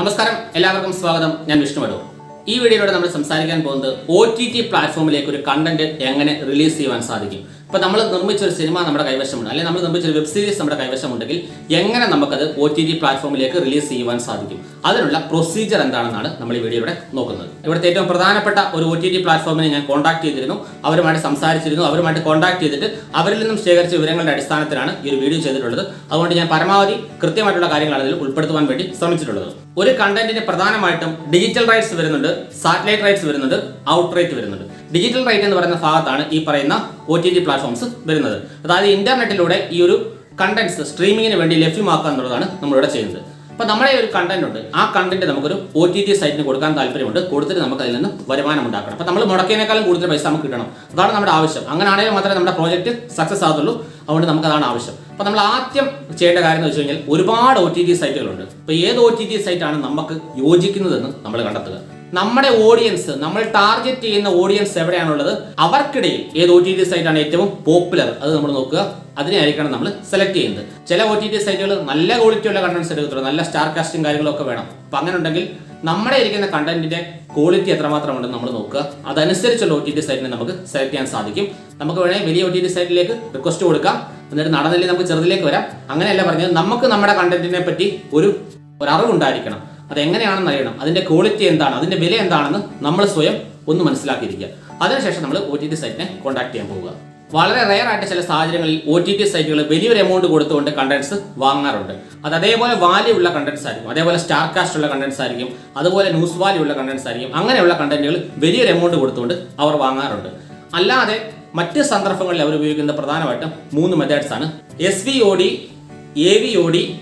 നമസ്കാരം. എല്ലാവർക്കും സ്വാഗതം. ഞാൻ വിഷ്ണു വടൂർ ഈ വീഡിയോയിലൂടെ നമ്മൾ സംസാരിക്കാൻ പോകുന്നത് ഒ ടി ടി പ്ലാറ്റ്ഫോമിലേക്ക് ഒരു കണ്ടന്റ് എങ്ങനെ റിലീസ് ചെയ്യുവാൻ സാധിക്കും. ഇപ്പോൾ നമ്മൾ നിർമ്മിച്ച ഒരു സിനിമ നമ്മുടെ കൈവശമുണ്ട്. അല്ലെങ്കിൽ നമ്മൾ നിർമ്മിച്ച ഒരു വെബ് സീരീസ് നമ്മുടെ കൈവശമുണ്ടെങ്കിൽ എങ്ങനെ നമുക്കത് ഒ ടി ടി പ്ലാറ്റ്ഫോമിലേക്ക് റിലീസ് ചെയ്യുവാൻ സാധിക്കും? അതിനുള്ള പ്രൊസീജിയർ എന്താണെന്നാണ് നമ്മൾ ഈ വീഡിയോയുടെ നോക്കുന്നത്. ഇവിടുത്തെ ഏറ്റവും പ്രധാനപ്പെട്ട ഒരു ഒ ടി ടി പ്ലാറ്റ്ഫോമിനെ ഞാൻ കോൺടാക്ട് ചെയ്തിരുന്നു. അവരുമായിട്ട് സംസാരിച്ചിരുന്നു. അവരുമായിട്ട് കോൺടാക്ട് ചെയ്തിട്ട് അവരിൽ നിന്നും ശേഖരിച്ച വിവരങ്ങളുടെ അടിസ്ഥാനത്തിലാണ് ഈ ഒരു വീഡിയോ ചെയ്തിട്ടുള്ളത്. അതുകൊണ്ട് ഞാൻ പരമാവധി കൃത്യമായിട്ടുള്ള കാര്യങ്ങളാണ് അതിൽ ഉൾപ്പെടുത്തുവാൻ വേണ്ടി ശ്രമിച്ചിട്ടുള്ളത്. ഒരു കണ്ടന്റിന് പ്രധാനമായിട്ടും ഡിജിറ്റൽ റൈറ്റ്സ് വരുന്നുണ്ട് സാറ്റലൈറ്റ് റൈറ്റ്സ് വരുന്നുണ്ട് ഔട്ട് റൈറ്റ് വരുന്നുണ്ട്. ഡിജിറ്റൽ റൈറ്റ് എന്ന് പറയുന്ന ഭാഗത്താണ് ഈ പറയുന്ന ഒ ടി ടി പ്ലാറ്റ്ഫോംസ് വരുന്നത്. അതായത് ഇന്റർനെറ്റിലൂടെ ഈ ഒരു കണ്ടന്റ്സ് സ്ട്രീമിങ്ങിന് വേണ്ടി ലഭ്യമാക്കുക എന്നുള്ളതാണ് നമ്മളിവിടെ ചെയ്യുന്നത്. അപ്പോൾ നമ്മുടെ ഒരു കണ്ടന്റ് ഉണ്ട്. ആ കണ്ടന്റ് നമുക്കൊരു ഒ ടി ടി സൈറ്റിന് കൊടുക്കാൻ താല്പര്യമുണ്ട്. കൊടുത്തിട്ട് നമുക്ക് അതിൽ നിന്ന് വരുമാനം ഉണ്ടാക്കണം. അപ്പോൾ നമ്മൾ മുടക്കിയതിനേക്കാളും കൂടുതൽ പൈസ നമുക്ക് കിട്ടണം. അതാണ് നമ്മുടെ ആവശ്യം. അങ്ങനെയാണെങ്കിൽ മാത്രമേ നമ്മുടെ പ്രോജക്റ്റ് സക്സസ് ആകത്തുള്ളൂ. അതുകൊണ്ട് നമുക്ക് അതാണ് ആവശ്യം. അപ്പോൾ നമ്മൾ ആദ്യം ചെയ്യേണ്ട കാര്യം എന്ന് വെച്ച് കഴിഞ്ഞാൽ ഒരുപാട് ഒ ടി ടി സൈറ്റുകളുണ്ട് അപ്പോൾ ഏത് ഒ ടി ടി സൈറ്റാണ് നമുക്ക് യോജിക്കുന്നതെന്ന് നമ്മൾ കണ്ടെത്തുക. നമ്മുടെ ഓഡിയൻസ് നമ്മൾ ടാർഗറ്റ് ചെയ്യുന്ന ഓഡിയൻസ് എവിടെയാണുള്ളത്? അവർക്കിടയിൽ ഏത് ഒ ടി ടി സൈറ്റാണ് ഏറ്റവും പോപ്പുലർ അത് നമ്മൾ നോക്കുക. അതിനെയായിരിക്കണം നമ്മൾ സെലക്ട് ചെയ്യുന്നത്. ചില ഒ ടി ടി സൈറ്റുകൾ നല്ല ക്വാളിറ്റിയുള്ള കണ്ടന്റ്സ് എടുക്കത്തുള്ളൂ നല്ല സ്റ്റാർ കാസ്റ്റിംഗ് കാര്യങ്ങളൊക്കെ വേണം. അപ്പം അങ്ങനെ ഉണ്ടെങ്കിൽ നമ്മുടെ ഇരിക്കുന്ന കണ്ടന്റിന്റെ ക്വാളിറ്റി എത്രമാത്രം ഉണ്ടെന്ന് നമ്മൾ നോക്കുക. അതനുസരിച്ചുള്ള ഒ ടി ടി സൈറ്റിനെ നമുക്ക് സെലക്ട് ചെയ്യാൻ സാധിക്കും. നമുക്ക് വേണമെങ്കിൽ വലിയ ഒ ടി ടി സൈറ്റിലേക്ക് റിക്വസ്റ്റ് കൊടുക്കാം. എന്നിട്ട് നടന്നില്ലെങ്കിൽ നമുക്ക് ചെറുതിലേക്ക് വരാം. അങ്ങനെയല്ല പറഞ്ഞത്. നമുക്ക് നമ്മുടെ കണ്ടന്റിനെ പറ്റി ഒരു ഒരു അറിവുണ്ടായിരിക്കണം. അതെങ്ങനെയാണെന്ന് അറിയണം. അതിന്റെ ക്വാളിറ്റി എന്താണ്? അതിന്റെ വില എന്താണെന്ന് നമ്മൾ സ്വയം ഒന്ന് മനസ്സിലാക്കിയിരിക്കുക. അതിനുശേഷം നമ്മൾ ഒ ടി ടി സൈറ്റിനെ കോൺടാക്ട് ചെയ്യാൻ പോവുക. വളരെ റെയർ ആയിട്ട് ചില സാഹചര്യങ്ങളിൽ ഒ ടി ടി സൈറ്റുകൾ വലിയൊരു എമൗണ്ട് കൊടുത്തുകൊണ്ട് കണ്ടന്റ്സ് വാങ്ങാറുണ്ട്. അത് അതേപോലെ വാല്യൂ ഉള്ള കണ്ടന്റ്സ് ആയിരിക്കും. അതേപോലെ സ്റ്റാർ കാസ്റ്റ് ഉള്ള കണ്ടന്റ്സ് ആയിരിക്കും. അതുപോലെ ന്യൂസ് വാല്യൂ ഉള്ള കണ്ടന്റ്സ് ആയിരിക്കും. അങ്ങനെയുള്ള കണ്ടന്റുകൾ വലിയൊരു എമൗണ്ട് കൊടുത്തുകൊണ്ട് അവർ വാങ്ങാറുണ്ട്. അല്ലാതെ മറ്റ് സന്ദർഭങ്ങളിൽ അവർ ഉപയോഗിക്കുന്ന പ്രധാനമായിട്ടും മൂന്ന് മെത്തേഡ്സ് ആണ്. S V O D A V O D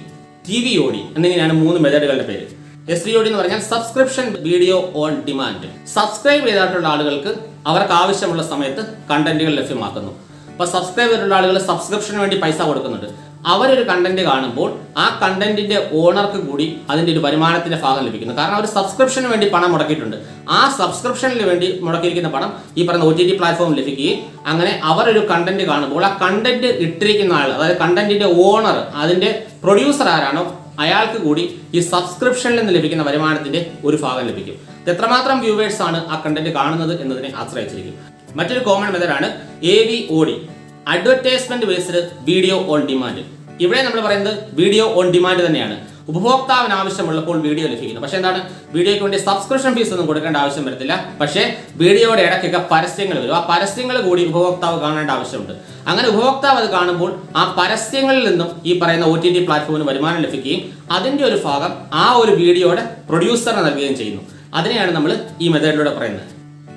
T V O D എന്നിങ്ങനെയാണ് മൂന്ന് മെത്തേഡുകളുടെ പേര്. എസ് ഡി ഒ ഡി എന്ന് പറഞ്ഞാൽ subscription video on demand subscribe ചെയ്തിട്ടുള്ള ആളുകൾക്ക് അവർക്ക് ആവശ്യമുള്ള സമയത്ത് കണ്ടന്റുകൾ ലഭ്യമാക്കുന്നു. അപ്പൊ സബ്സ്ക്രൈബ് ചെയ്തിട്ടുള്ള ആളുകൾ സബ്സ്ക്രിപ്ഷന് വേണ്ടി പൈസ കൊടുക്കുന്നുണ്ട്. അവരൊരു കണ്ടന്റ് കാണുമ്പോൾ ആ കണ്ടന്റിന്റെ ഓണർക്ക് കൂടി അതിന്റെ ഒരു വരുമാനത്തിന്റെ ഭാഗം ലഭിക്കുന്നു. കാരണം അവർ സബ്സ്ക്രിപ്ഷന് വേണ്ടി പണം മുടക്കിയിട്ടുണ്ട്. ആ സബ്സ്ക്രിപ്ഷനിൽ വേണ്ടി മുടക്കിയിരിക്കുന്ന പണം ഈ പറഞ്ഞ ഒ ടി ടി പ്ലാറ്റ്ഫോം ലഭിക്കുകയും അങ്ങനെ അവരൊരു കണ്ടന്റ് കാണുമ്പോൾ ആ കണ്ടന്റ് ഇട്ടിരിക്കുന്ന ആൾ അതായത് കണ്ടന്റിന്റെ ഓണർ അതിന്റെ പ്രൊഡ്യൂസർ ആരാണോ അയാൾക്ക് കൂടി ഈ സബ്സ്ക്രിപ്ഷനിൽ നിന്ന് ലഭിക്കുന്ന വരുമാനത്തിന്റെ ഒരു ഭാഗം ലഭിക്കും. എത്രമാത്രം വ്യൂവേഴ്സ് ആണ് ആ കണ്ടന്റ് കാണുന്നത് എന്നതിനെ ആശ്രയിച്ചിരിക്കും. മറ്റൊരു common മെത്തഡാണ് A V O D advertisement based video on demand ഇവിടെ നമ്മൾ പറയുന്നത് വീഡിയോ ഓൺ ഡിമാൻഡ് തന്നെയാണ്. ഉപഭോക്താവിന് ആവശ്യമുള്ളപ്പോൾ വീഡിയോ ലഭിക്കുന്നു. പക്ഷേ എന്താണ്? വീഡിയോയ്ക്ക് വേണ്ടി സബ്സ്ക്രിപ്ഷൻ ഫീസ് ഒന്നും കൊടുക്കേണ്ട ആവശ്യം വരത്തില്ല. പക്ഷേ വീഡിയോയുടെ ഇടയ്ക്കൊക്കെ പരസ്യങ്ങൾ വരും. ആ പരസ്യങ്ങൾ കൂടി ഉപഭോക്താവ് കാണേണ്ട ആവശ്യമുണ്ട്. അങ്ങനെ ഉപഭോക്താവ് അത് കാണുമ്പോൾ ആ പരസ്യങ്ങളിൽ നിന്നും ഈ പറയുന്ന ഒ ടി ടി പ്ലാറ്റ്ഫോമിന് വരുമാനം ലഭിക്കുകയും അതിന്റെ ഒരു ഭാഗം ആ ഒരു വീഡിയോയുടെ പ്രൊഡ്യൂസറിന് നൽകുകയും ചെയ്യുന്നു. അതിനെയാണ് നമ്മൾ ഈ മെത്തേഡിലൂടെ പറയുന്നത്.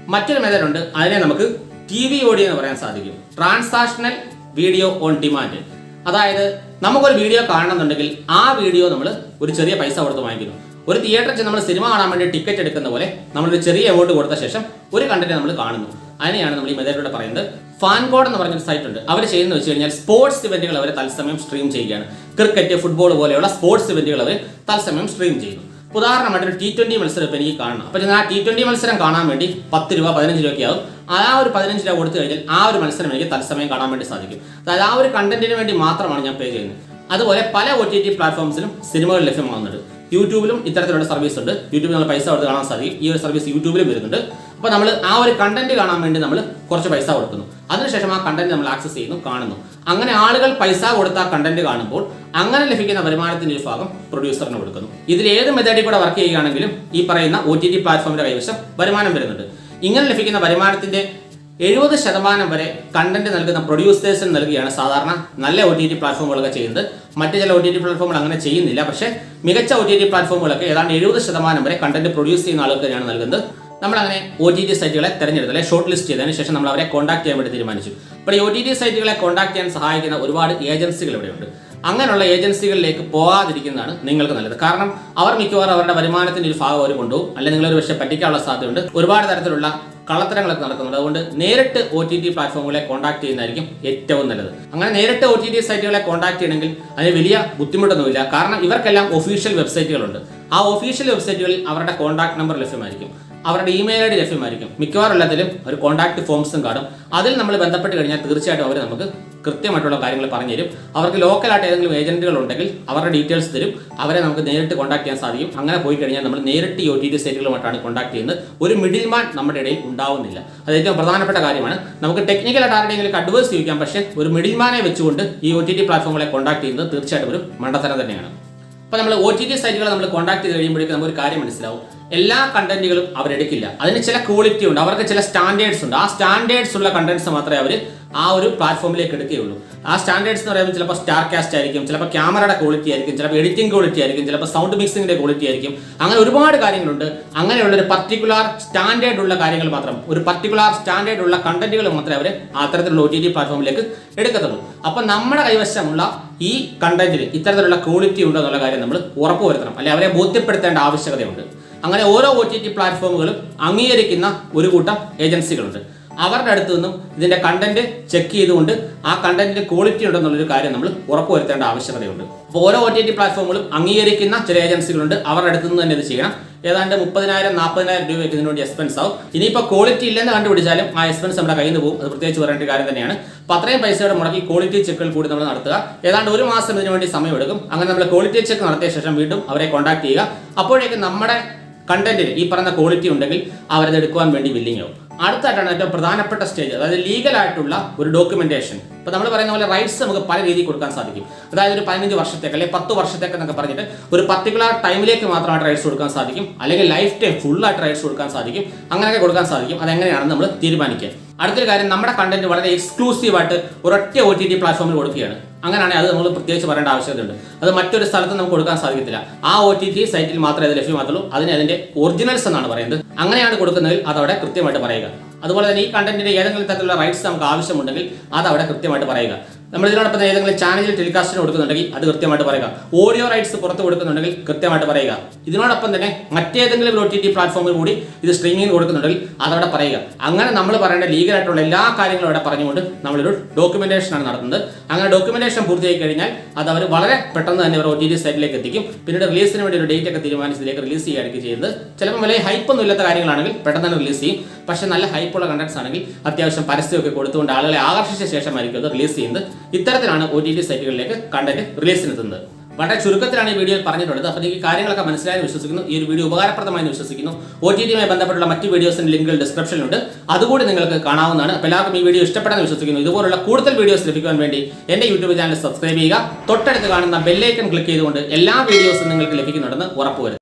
മറ്റൊരു മെത്തേഡുണ്ട് അതിനെ നമുക്ക് ടി വി ഓഡിയോ എന്ന് പറയാൻ സാധിക്കും. ട്രാൻസാക്ഷണൽ വീഡിയോ ഓൺ ഡിമാൻഡ് അതായത് നമുക്കൊരു വീഡിയോ കാണണമെന്നുണ്ടെങ്കിൽ ആ വീഡിയോ നമ്മൾ ഒരു ചെറിയ പൈസ കൊടുത്ത് വാങ്ങിക്കുന്നു. ഒരു തിയേറ്ററിൽ ചെന്ന് നമ്മൾ സിനിമ കാണാൻ വേണ്ടി ടിക്കറ്റ് എടുക്കുന്ന പോലെ നമ്മളൊരു ചെറിയ എമൗണ്ട് കൊടുത്ത ശേഷം ഒരു കണ്ടന്റ് നമ്മൾ കാണുന്നു. അതിനെയാണ് നമ്മൾ ഈ മെതേഡിലൂടെ പറയുന്നത്. ഫാൻ കോഡ് എന്ന് പറഞ്ഞൊരു സൈറ്റ് ഉണ്ട്. അവർ ചെയ്യുന്നത് വെച്ച് കഴിഞ്ഞാൽ സ്പോർട്സ് ഇവന്റുകൾ അവർ തത്സമയം സ്ട്രീം ചെയ്യുകയാണ്. ക്രിക്കറ്റ് ഫുട്ബോൾ പോലെയുള്ള സ്പോർട്സ് ഇവന്റുകൾ അവർ തത്സമയം സ്ട്രീം ചെയ്യുന്നു. ഉദാഹരണമായിട്ട് ഒരു ടി ട്വന്റി മത്സരം ഇപ്പോൾ എനിക്ക് കാണണം. അപ്പോൾ ഞാൻ ആ ടി ട്വന്റി മത്സരം കാണാൻ വേണ്ടി പത്ത് രൂപ പതിനഞ്ച് രൂപയ്ക്ക് ആവും. ആ ഒരു പതിനഞ്ച് രൂപ കൊടുത്തു കഴിഞ്ഞാൽ ആ ഒരു മത്സരം എനിക്ക് തത്സമയം കാണാൻ വേണ്ടി സാധിക്കും. അതായത് ആ ഒരു കണ്ടന്റിന് വേണ്ടി മാത്രമാണ് ഞാൻ പേ ചെയ്യുന്നത്. അതുപോലെ പല ഒ ടി ടി പ്ലാറ്റ്ഫോംസിലും സിനിമകൾ ലഭ്യമാകുന്നുണ്ട്. യൂട്യൂബിലും ഇത്തരത്തിലുള്ള സർവീസ് ഉണ്ട്. യൂട്യൂബിൽ നമ്മൾ പൈസ കൊടുത്ത് കാണാൻ സാധിക്കും. ഈ ഒരു സർവീസ് യൂട്യൂബിലും വരുന്നുണ്ട്. അപ്പോൾ നമ്മൾ ആ ഒരു കണ്ടന്റ് കാണാൻ വേണ്ടി നമ്മൾ കുറച്ച് പൈസ കൊടുക്കുന്നു. അതിനുശേഷം ആ കണ്ടന്റ് നമ്മൾ ആക്സസ് ചെയ്യുന്നു കാണുന്നു. അങ്ങനെ ആളുകൾ പൈസ കൊടുത്ത കണ്ടന്റ് കാണുമ്പോൾ അങ്ങനെ ലഭിക്കുന്ന വരുമാനത്തിന്റെ ഒരു ഭാഗം പ്രൊഡ്യൂസറിന് കൊടുക്കുന്നു. ഇതിൽ ഏത് മെത്തേഡിൽ കൂടെ വർക്ക് ചെയ്യുകയാണെങ്കിലും ഈ പറയുന്ന ഒ ടി ടി പ്ലാറ്റ്ഫോമിന്റെ കൈവശം വരുമാനം വരുന്നുണ്ട്. ഇങ്ങനെ ലഭിക്കുന്ന വരുമാനത്തിന്റെ എഴുപത് ശതമാനം വരെ കണ്ടന്റ് നൽകുന്ന പ്രൊഡ്യൂസേഴ്സിന് നൽകുകയാണ് സാധാരണ നല്ല ഒ ടി ടി പ്ലാറ്റ്ഫോമുകളൊക്കെ ചെയ്യുന്നത്. മറ്റ് ചില ഒ ടി ടി പ്ലാറ്റ്ഫോമുകൾ അങ്ങനെ ചെയ്യുന്നില്ല. പക്ഷേ മികച്ച ഒ ടി ടി പ്ലാറ്റ്ഫോമുകളൊക്കെ ഏതാണ്ട് എഴുപത് ശതമാനം വരെ കണ്ടന്റ് പ്രൊഡ്യൂസ് ചെയ്യുന്ന ആളുകൾക്ക് തന്നെയാണ് നൽകുന്നത്. നമ്മൾ അങ്ങനെ ഒ ടി ടി സൈറ്റുകളെ തിരഞ്ഞെടുത്തു അല്ലെങ്കിൽ ഷോർട്ട് ലിസ്റ്റ് ചെയ്തതിന് ശേഷം നമ്മൾ അവരെ കോൺടാക്ട് ചെയ്യാൻ വേണ്ടി തീരുമാനിച്ചു. അപ്പോൾ ഈ ഒ ടി ടി സൈറ്റുകളെ കോൺടാക്ട് ചെയ്യാൻ സഹായിക്കുന്ന ഒരുപാട് ഏജൻസികൾ ഇവിടെയുണ്ട്. അങ്ങനെയുള്ള ഏജൻസികളിലേക്ക് പോകാതിരിക്കുന്നതാണ് നിങ്ങൾക്ക് നല്ലത്. കാരണം അവർ മിക്കവാറും അവരുടെ വരുമാനത്തിന്റെ ഒരു ഭാഗം അവർ കൊണ്ടുപോകും. അല്ലെങ്കിൽ നിങ്ങളൊരു പക്ഷേ പറ്റിക്കാനുള്ള സാധ്യതയുണ്ട്. ഒരുപാട് തരത്തിലുള്ള കള്ളത്തരങ്ങളൊക്കെ നടക്കുന്നുണ്ട്. അതുകൊണ്ട് നേരിട്ട് ഒ ടി ടി പ്ലാറ്റ്ഫോമുകളെ കോൺടാക്ട് ചെയ്യുന്നതായിരിക്കും ഏറ്റവും നല്ലത്. അങ്ങനെ നേരിട്ട് ഒ ടി ടി സൈറ്റുകളെ കോൺടാക്ട് ചെയ്യണമെങ്കിൽ അതിന് വലിയ ബുദ്ധിമുട്ടൊന്നുമില്ല. കാരണം ഇവർക്കെല്ലാം ഒഫീഷ്യൽ വെബ്സൈറ്റുകളുണ്ട് ആ ഒഫീഷ്യൽ വെബ്സൈറ്റുകളിൽ അവരുടെ കോൺടാക്ട് നമ്പർ ലഭ്യമായിരിക്കും. അവരുടെ ഇമെയിൽ ഐ ഡി ലഭ്യമായിരിക്കും. മിക്കവാറും എല്ലാത്തിലും ഒരു കോൺടാക്ട് ഫോംസും കാണും. അതിൽ നമ്മൾ ബന്ധപ്പെട്ട് കഴിഞ്ഞാൽ തീർച്ചയായിട്ടും അവർ നമുക്ക് കൃത്യമായിട്ടുള്ള കാര്യങ്ങൾ പറഞ്ഞു തരും. അവർക്ക് ലോക്കലായിട്ട് ഏതെങ്കിലും ഏജന്റുകൾ ഉണ്ടെങ്കിൽ അവരുടെ ഡീറ്റെയിൽസ് തരും. അവരെ നമുക്ക് നേരിട്ട് കോൺടാക്ട് ചെയ്യാൻ സാധിക്കും. അങ്ങനെ പോയി കഴിഞ്ഞാൽ നമ്മൾ നേരിട്ട് ഈ ഒ ടി ടി സൈറ്റുകളുമായിട്ടാണ് കോൺടാക്ട് ചെയ്യുന്നത്. ഒരു മിഡിൽ മാൻ നമ്മുടെ ഇടയിൽ ഉണ്ടാവുന്നില്ല. അത് ഏറ്റവും പ്രധാനപ്പെട്ട കാര്യമാണ്. നമുക്ക് ടെക്നിക്കലായിട്ട് ആരുടെയെങ്കിലും അഡ്വൈസ് ചോദിക്കാം പക്ഷേ ഒരു മിഡിൽ മാനെ വെച്ചുകൊണ്ട് ഈ ഒ ടി ടി പ്ലാറ്റ്ഫോമുകളെ കോൺടാക്ട് ചെയ്യുന്നത് തീർച്ചയായിട്ടും ഒരു മണ്ടത്തരം തന്നെയാണ്. അപ്പോൾ നമ്മൾ ഒ ടി ടി സൈറ്റുകൾ നമ്മൾ കോൺടാക്ട് ചെയ്ത് കഴിയുമ്പോഴേക്കും നമുക്ക് ഒരു കാര്യം മനസ്സിലാവും. എല്ലാ കണ്ടന്റുകളും അവരെടുക്കില്ല അതിന് ചില ക്വാളിറ്റി ഉണ്ട്. അവർക്ക് ചില സ്റ്റാൻഡേർഡ്സ് ഉണ്ട്. ആ സ്റ്റാൻഡേർഡ്സ് ഉള്ള കണ്ടന്റ്സ് മാത്രമേ അവർ ആ ഒരു പ്ലാറ്റ്ഫോമിലേക്ക് എടുക്കുകയുള്ളൂ. ആ സ്റ്റാൻഡേർഡ്സ് എന്ന് പറയുമ്പോൾ ചിലപ്പോൾ സ്റ്റാർ കാസ്റ്റ് ആയിരിക്കും ചിലപ്പോൾ ക്യാമറയുടെ ക്വാളിറ്റി ആയിരിക്കും ചിലപ്പോൾ എഡിറ്റിംഗ് ക്വാളിറ്റി ആയിരിക്കും ചിലപ്പോൾ സൗണ്ട് മിക്സിംഗിന്റെ ക്വാളിറ്റി ആയിരിക്കും. അങ്ങനെ ഒരുപാട് കാര്യങ്ങളുണ്ട്. അങ്ങനെയുള്ള ഒരു പർട്ടിക്കുലർ സ്റ്റാൻഡേർഡ് ഉള്ള കാര്യങ്ങൾ മാത്രം ഒരു പർട്ടിക്കുലർ സ്റ്റാൻഡേർഡ് ഉള്ള കണ്ടന്റുകൾ മാത്രമേ അവർ അത്തരത്തിലുള്ള ഒ ടി ടി പ്ലാറ്റ്ഫോമിലേക്ക് എടുക്കത്തുള്ളൂ. അപ്പം നമ്മുടെ കൈവശമുള്ള ഈ കണ്ടന്റിന് ഇത്തരത്തിലുള്ള ക്വാളിറ്റി ഉണ്ടോ എന്നുള്ള കാര്യം നമ്മൾ ഉറപ്പുവരുത്തണം അല്ലെ അവരെ ബോധ്യപ്പെടുത്തേണ്ട ആവശ്യകതയുണ്ട്. അങ്ങനെ ഓരോ ഒ ടി ടി പ്ലാറ്റ്ഫോമുകളും അംഗീകരിക്കുന്ന ഒരു കൂട്ടം ഏജൻസികളുണ്ട് അവരുടെ അടുത്തു നിന്നും ഇതിന്റെ കണ്ടന്റ് ചെക്ക് ചെയ്തുകൊണ്ട് ആ കണ്ടന്റിന്റെ ക്വാളിറ്റി ഉണ്ടെന്നുള്ളൊരു കാര്യം നമ്മൾ ഉറപ്പുവരുത്തേണ്ട ആവശ്യകതയുണ്ട്. അപ്പോൾ ഓരോ ഒ ടി ടി പ്ലാറ്റ്ഫോമുകളും അംഗീകരിക്കുന്ന ചില ഏജൻസികളുണ്ട് അവരുടെ അടുത്ത് നിന്ന് തന്നെ ഇത് ചെയ്യണം. ഏതാണ്ട് മുപ്പതിനായിരം നാൽപ്പതിനായിരം രൂപ ഇതിനു വേണ്ടി എക്സ്പെൻസ് ആവും. ഇനിയിപ്പോൾ ക്വാളിറ്റി ഇല്ലെന്ന് കണ്ടുപിടിച്ചാലും ആ എക്സ്പെൻസ് നമ്മുടെ കയ്യിൽ നിന്ന് പോകും. അത് പ്രത്യേകിച്ച് പറയേണ്ട കാര്യം തന്നെയാണ്. അപ്പോൾ അത്രയും പൈസയുടെ മുടക്കി ക്വാളിറ്റി ചെക്കുകൾ കൂടി നമ്മൾ നടത്തുക. ഏതാണ്ട് ഒരു മാസം ഇതിനു വേണ്ടി സമയമെടുക്കും അങ്ങനെ നമ്മൾ ക്വാളിറ്റി ചെക്ക് നടത്തിയ ശേഷം വീണ്ടും അവരെ കോൺടാക്ട് ചെയ്യുക. അപ്പോഴേക്കും നമ്മുടെ കണ്ടന്റിൽ ഈ പറഞ്ഞ ക്വാളിറ്റി ഉണ്ടെങ്കിൽ അവരത് എടുക്കുവാൻ വേണ്ടി വില്ലിങ് ആവും. അടുത്തായിട്ടാണ് ഏറ്റവും പ്രധാനപ്പെട്ട സ്റ്റേജ് അതായത് ലീഗൽ ആയിട്ടുള്ള ഒരു ഡോക്യുമെന്റേഷൻ ഇപ്പൊ നമ്മൾ പറയുന്ന പോലെ റൈറ്റ്സ് നമുക്ക് പല രീതിയിൽ കൊടുക്കാൻ സാധിക്കും. അതായത് ഒരു പതിനഞ്ച് വർഷത്തേക്ക് അല്ലെങ്കിൽ പത്ത് വർഷത്തേക്ക് എന്നൊക്കെ പറഞ്ഞിട്ട് ഒരു പർട്ടിക്കുലർ ടൈമിലേക്ക് മാത്രമായിട്ട് റൈറ്റ്സ് കൊടുക്കാൻ സാധിക്കും. അല്ലെങ്കിൽ ലൈഫ് ടൈം ഫുൾ ആയിട്ട് റൈറ്റ്സ് കൊടുക്കാൻ സാധിക്കും. അങ്ങനെയൊക്കെ കൊടുക്കാൻ സാധിക്കും. അതെങ്ങനെയാണെന്ന് നമ്മൾ തീരുമാനിക്കുക. അടുത്തൊരു കാര്യം നമ്മുടെ കണ്ടന്റ് വളരെ എക്സ്ക്ലൂസീവായിട്ട് ഒരൊറ്റ ഒ ടി ടി പ്ലാറ്റ്ഫോമിൽ കൊടുക്കുകയാണ്. അങ്ങനെയാണെങ്കിൽ അത് നമ്മൾ പ്രത്യേകിച്ച് പറയേണ്ട ആവശ്യമുണ്ട് അത് മറ്റൊരു സ്ഥലത്ത് നമുക്ക് കൊടുക്കാൻ സാധിക്കത്തില്ല. ആ ഒ ടി ടി സൈറ്റിൽ മാത്രമേ അത് ലഭ്യമാകത്തുള്ളൂ. അതിന് അതിന്റെ ഒറിജിനൽസ് എന്നാണ് പറയുന്നത്. അങ്ങനെയാണ് കൊടുക്കുന്നതിൽ അതവിടെ കൃത്യമായിട്ട് പറയുക. അതുപോലെ തന്നെ ഈ കണ്ടന്റിന്റെ ഏതെങ്കിലും തരത്തിലുള്ള റൈറ്റ്സ് നമുക്ക് ആവശ്യമുണ്ടെങ്കിൽ അത് അവിടെ കൃത്യമായിട്ട് പറയുക. നമ്മൾ ഇതിനോടൊപ്പം ഏതെങ്കിലും ചാനലിൽ ടെലികാസ്റ്റിന് കൊടുക്കുന്നുണ്ടെങ്കിൽ അത് കൃത്യമായിട്ട് പറയുക. ഓഡിയോ റൈറ്റ്സ് പുറത്ത് കൊടുക്കുന്നുണ്ടെങ്കിൽ കൃത്യമായിട്ട് പറയുക. ഇതിനോടൊപ്പം തന്നെ മറ്റേതെങ്കിലും ഒ ടി ടി പ്ലാറ്റ്ഫോമിൽ കൂടി ഇത് സ്ട്രീമിംഗ് കൊടുക്കുന്നുണ്ടെങ്കിൽ അതവിടെ പറയുക. അങ്ങനെ നമ്മൾ പറയേണ്ട ലീഗലായിട്ടുള്ള എല്ലാ കാര്യങ്ങളും അവിടെ പറഞ്ഞുകൊണ്ട് നമ്മളൊരു ഡോക്യുമെന്റേഷനാണ് നടത്തുന്നത്. അങ്ങനെ ഡോക്യുമെന്റേഷൻ പൂർത്തിയായി കഴിഞ്ഞാൽ അത് അവർ വളരെ പെട്ടെന്ന് തന്നെ അവർ ഒ ടി ടി സൈറ്റിലേക്ക് എത്തിക്കും. പിന്നീട് റിലീസിന് വേണ്ടി ഒരു ഡേറ്റ് ഒക്കെ തീരുമാനിച്ചതിലേക്ക് റിലീസ് ചെയ്യുകയായിരിക്കും ചെയ്യുന്നത്. ചിലപ്പോൾ വലിയ ഹൈപ്പൊന്നും ഇല്ലാത്ത കാര്യങ്ങളാണെങ്കിൽ പെട്ടെന്ന് തന്നെ റിലീസ് ചെയ്യും. പക്ഷേ നല്ല ഹൈപ്പുള്ള കണ്ടന്റ്സ് ആണെങ്കിൽ അത്യാവശ്യം പരസ്യമൊക്കെ കൊടുത്തുകൊണ്ട് ആളുകളെ ആകർഷിച്ച ശേഷമായിരിക്കും അത് റിലീസ് ചെയ്യുന്നത്. ഇത്തരത്തിലാണ് ഒ ടി ടി സൈറ്റുകളിലേക്ക് കണ്ടന്റ് റിലീസിനെത്തുന്നത് വളരെ ചുരുക്കത്തിലാണ് ഈ വീഡിയോയിൽ പറഞ്ഞിട്ടുള്ളത്. അപ്പോൾ ഈ കാര്യങ്ങളൊക്കെ മനസ്സിലായെന്ന് വിശ്വസിക്കുന്നു. ഈ ഒരു വീഡിയോ ഉപകാരപ്രദമായി വിശ്വസിക്കുന്നു. ഒ ടി ടിയുമായി ബന്ധപ്പെട്ടുള്ള മറ്റ് വീഡിയോസിന്റെ ലിങ്കുകൾ ഡിസ്ക്രിപ്ഷനിലുണ്ട് അതുകൂടി നിങ്ങൾക്ക് കാണാവുന്നതാണ്. അപ്പോൾ എല്ലാവർക്കും ഈ വീഡിയോ ഇഷ്ടപ്പെടുന്ന വിശ്വസിക്കുന്നു. ഇതുപോലുള്ള കൂടുതൽ വീഡിയോസ് ലഭിക്കാൻ വേണ്ടി എന്റെ യൂട്യൂബ് ചാനൽ സബ്സ്ക്രൈബ് ചെയ്യുക. തൊട്ടടുത്ത് കാണുന്ന ബെല്ലൈക്കൺ ക്ലിക്ക് ചെയ്തുകൊണ്ട് എല്ലാ വീഡിയോസും നിങ്ങൾക്ക് ലഭിക്കുന്നുണ്ടെന്ന് ഉറപ്പുവരുത്തുക.